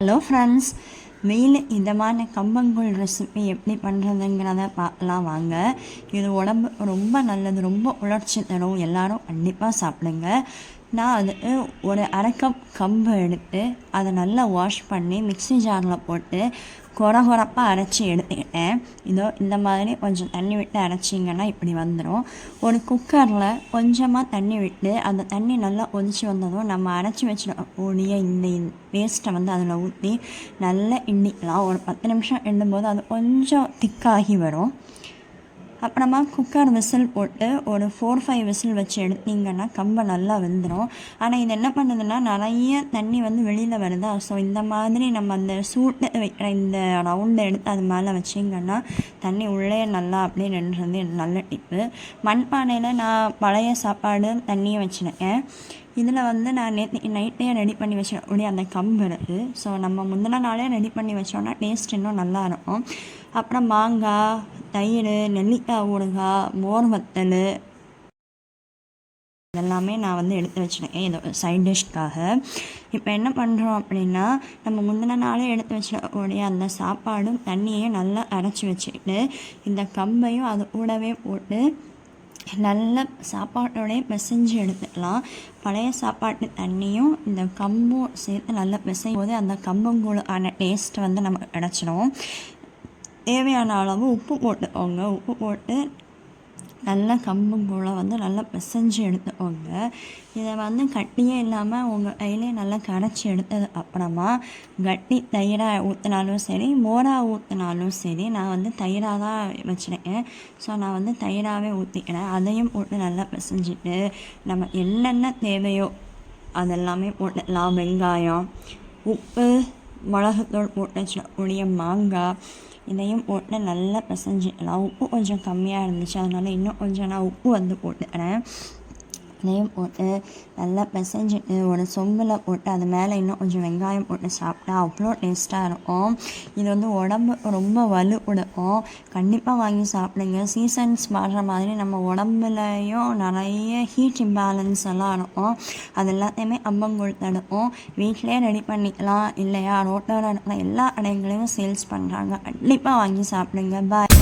Hello friends mail இதமான கம்பங்கூழ் recipe எப்படி பண்ணுறதுங்கிறத பார்க்கலாம் வாங்க. இது உடம்பு ரொம்ப நல்லது ரொம்ப உணர்ச்சி தரும். எல்லாரும் கண்டிப்பாக சாப்பிடுங்க. நான் வந்துட்டு ஒரு அரை கப் கம்பு எடுத்து அதை நல்லா வாஷ் பண்ணி மிக்ஸி ஜாரில் போட்டு கொர கொரப்பாக அரைச்சி எடுத்துக்கிட்டேன். இதோ இந்த மாதிரி கொஞ்சம் தண்ணி விட்டு அரைச்சிங்கன்னா இப்படி வந்துடும் ஒரு குக்கரில் கொஞ்சமாக தண்ணி விட்டு அந்த தண்ணி நல்லா கொதிச்சு வந்ததும் நம்ம அரைச்சி வச்சிடக்கூடிய இந்த வேஸ்ட்டை வந்து அதில் ஊற்றி நல்லா இண்டிக்கலாம் ஒரு பத்து நிமிஷம் எண்ணும்போது அது கொஞ்சம் திக்காகி வரும். அப்புறமா குக்கர் விசில் போட்டு ஒரு ஃபோர் ஃபைவ் விசில் வச்சு எடுத்தீங்கன்னா கம்பை நல்லா வெந்துடும் ஆனால் இது என்ன பண்ணுதுன்னா நிறைய தண்ணி வந்து வெளியில் வருதா? ஸோ இந்த மாதிரி நம்ம அந்த சூட்டை வைக்கிற இந்த ரவுண்டை எடுத்து அது மேலே வச்சிங்கன்னா தண்ணி உள்ளே நல்லா அப்படியே நின்றுறது நல்ல டிப்பு. மண்பானையில் நான் பழைய சாப்பாடு தண்ணியை வச்சுருக்கேன். இதில் வந்து நான் நேற்று நைட்டே ரெடி பண்ணி வச்சிடக்கூடிய அந்த கம்பு இருக்குது ஸோ நம்ம முந்தின நாளே ரெடி பண்ணி வச்சோன்னா டேஸ்ட் இன்னும் நல்லா இருக்கும். அப்புறம் மாங்காய் தயிர் நெல்லிக்காய் ஊறுகாய் மோர் வத்தல் இதெல்லாமே நான் வந்து எடுத்து வச்சுருக்கேன். இது சைட் டிஷ்க்காக இப்போ என்ன பண்ணுறோம் அப்படின்னா நம்ம முந்தின நாளே எடுத்து வச்சக்கூடிய அந்த சாப்பாடும் தண்ணியையும் நல்லா அரைச்சி வச்சுக்கிட்டு இந்த கம்பையும் அது கூடவே போட்டு நல்ல சாப்பாட்டோடய பிசைஞ்சு எடுத்துக்கலாம். பழைய சாப்பாட்டு தண்ணியும் இந்த கம்பும் சேர்த்து நல்லா பிசையும் போது அந்த கம்பங்கூழுக்கான டேஸ்ட் வந்து நமக்கு கிடச்சிடும் தேவையான அளவு உப்பு போட்டுக்கோங்க. உப்பு போட்டு நல்லா கம்பங்கூழை வந்து நல்லா பிசைஞ்சு எடுத்துக்கோங்க. இதை வந்து கட்டியே இல்லாமல் உங்கள் கையிலே நல்லா கரைச்சி எடுத்தது அப்புறமா கட்டி தயிராக ஊற்றினாலும் சரி மோராக ஊற்றினாலும் சரி நான் வந்து தயிராக தான் வச்சுருக்கேன். ஸோ நான் வந்து தயிராகவே ஊற்றிக்கிறேன் அதையும் போட்டு நல்லா பிசைஞ்சிட்டு நம்ம என்னென்ன தேவையோ அதெல்லாமே போட்டுடலாம் வெங்காயம் உப்பு மிளகுத்தூள் போட்டு வச்சுக்கூடிய மாங்காய் இதையும் போட்டு நல்லா பிசைஞ்சிக்கலாம் உப்பு கொஞ்சம் கம்மியாக இருந்துச்சு. அதனால் இன்னும் கொஞ்சம் நான் உப்பு வந்து போட்டுக்கிறேன். அதையும் போட்டு நல்லா பிசைஞ்சிட்டு ஒரு சொம்பில் போட்டு அது மேலே இன்னும் கொஞ்சம் வெங்காயம் போட்டு சாப்பிட்டா அவ்வளோ டேஸ்ட்டாக இருக்கும். இது வந்து உடம்பு ரொம்ப வலு கொடுக்கும் கண்டிப்பாக வாங்கி சாப்பிடுங்க. சீசன்ஸ் மாறுற மாதிரி நம்ம உடம்புலையும் நிறைய ஹீட் இம்பேலன்ஸ் எல்லாம் இருக்கும். அது எல்லாத்தையுமே அம்பங்கூழ் தடுக்கும் வீட்டிலே ரெடி பண்ணிக்கலாம். இல்லையா? ரோட்டோட எல்லா கடைகளையும் சேல்ஸ் பண்ணுறாங்க கண்டிப்பாக வாங்கி சாப்பிடுங்க. பாய்